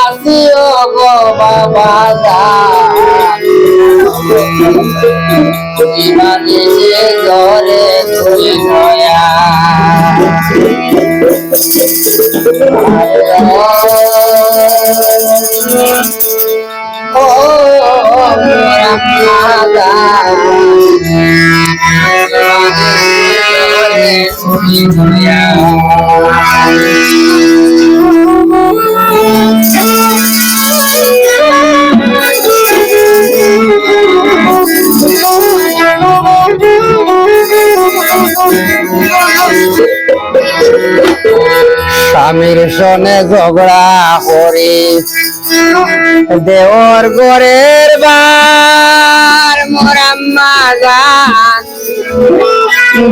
আসিও গো বাবা জীবনে যে ধরে তুই নয়া স্বামীর সনে ঝগড়া করি। দেওর গরের বার মোরাম্মা গান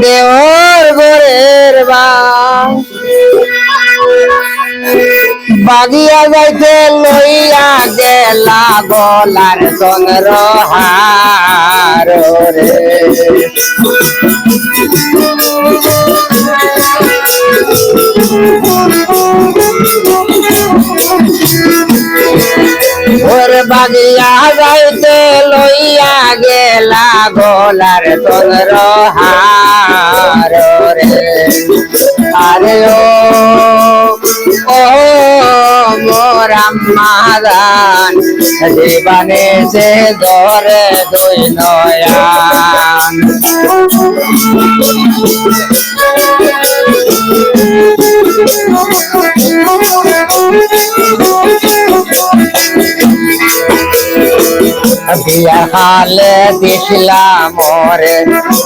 দেওর গরের বাগিয়া যাইতে লইয়া গেলা গলার চন্দ্রহার রে ওর বাগিয়া যাইতে লইয়া গেলা গলার চন্দ্র হার আরে ও ও মোর আম্মাদান জীবনে সে ধরে দুই নয়ান। বিয়া খালে দিছিলাম মরে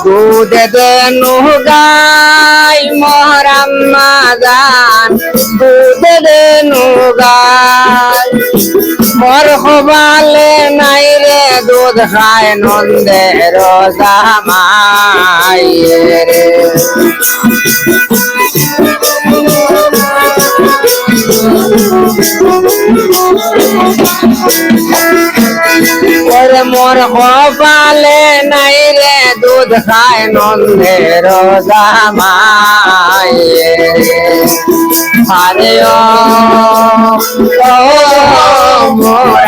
দুধ দেনু গাই মহরাম্মা গান দুধ দেনু গাই। মর হবালে নাই রে দুধ খায় নন্দের জামাই রে ওরে মোর কপালে নাই রে দুধ খায় নন্দের জামাই। আরে ও ও মোর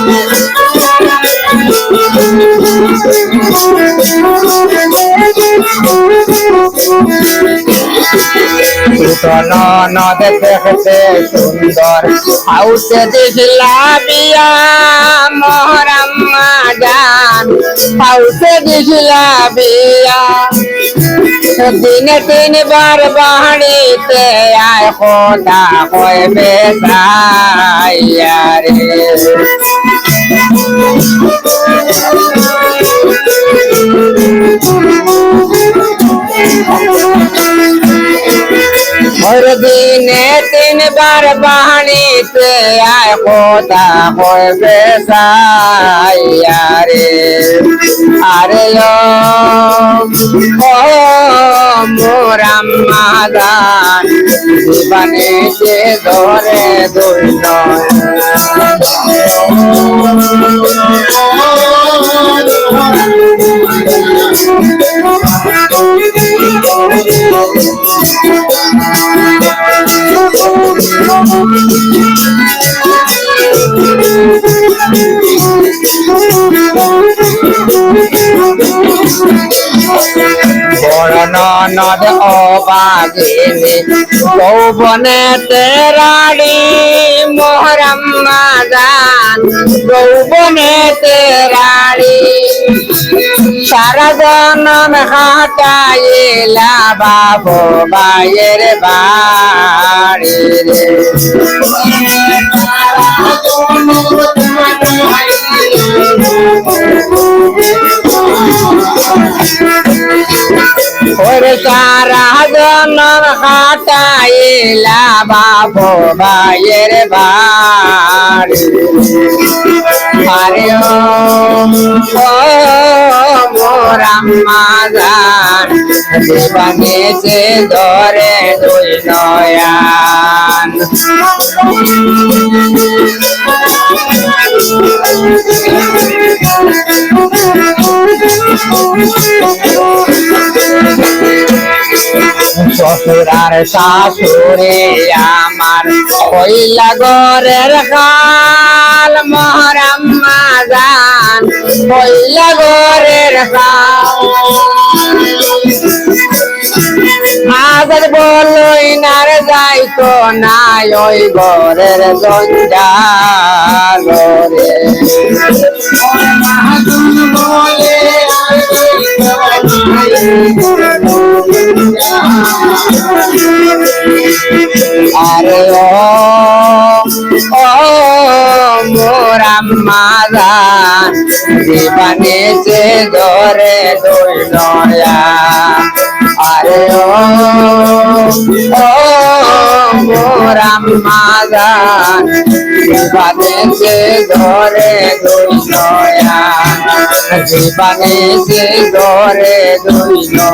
আম্মাদান নূতন নদ দেখতে সুন্দর। হাউসে দেখলা বিয়া মহরাম্মা জান হাউসে দেখলা বিয়া দিনে তিনবার বাড়িতে আয়, খোদা কয় বেসাইয়া রে। হর দিনে তিনবার বাড়িতে আয় খোদা কয় বেসাইয়া রে আরে, ও ও মোরাম্মাদান জীবনে যে ধরে দুর্ন Thank you. বড় ননদ অবাগিনী যৌবনে তেরাড়ি মোহরাম্মা দান যৌবনে তেরাড়ি। সারা জনম হাটাইলা বাবু বাইয়ের বাড়ি রে। ওরে সারা জনম কাটাইলা বাপ ভাইয়ের বাড়ি। আরে ও মোরাম্মা জান জীবনেছে ধরে দুই নয়ান। শ্বশুরার শাশুড়ে আমার কইলা গরের খাল মহরাম্মা জান কইলা গরের আজাদ বলই নার যাইতো না ওই ঘরের জঞ্জাল রে আরে ও ও মোরাম্মা জান জীবনেছে ধরে দুই নয়া আরে ও ও মোরাম্মা জান জীবনেছে ধরে দুই নয়া জীবনেছে ধরে নয়া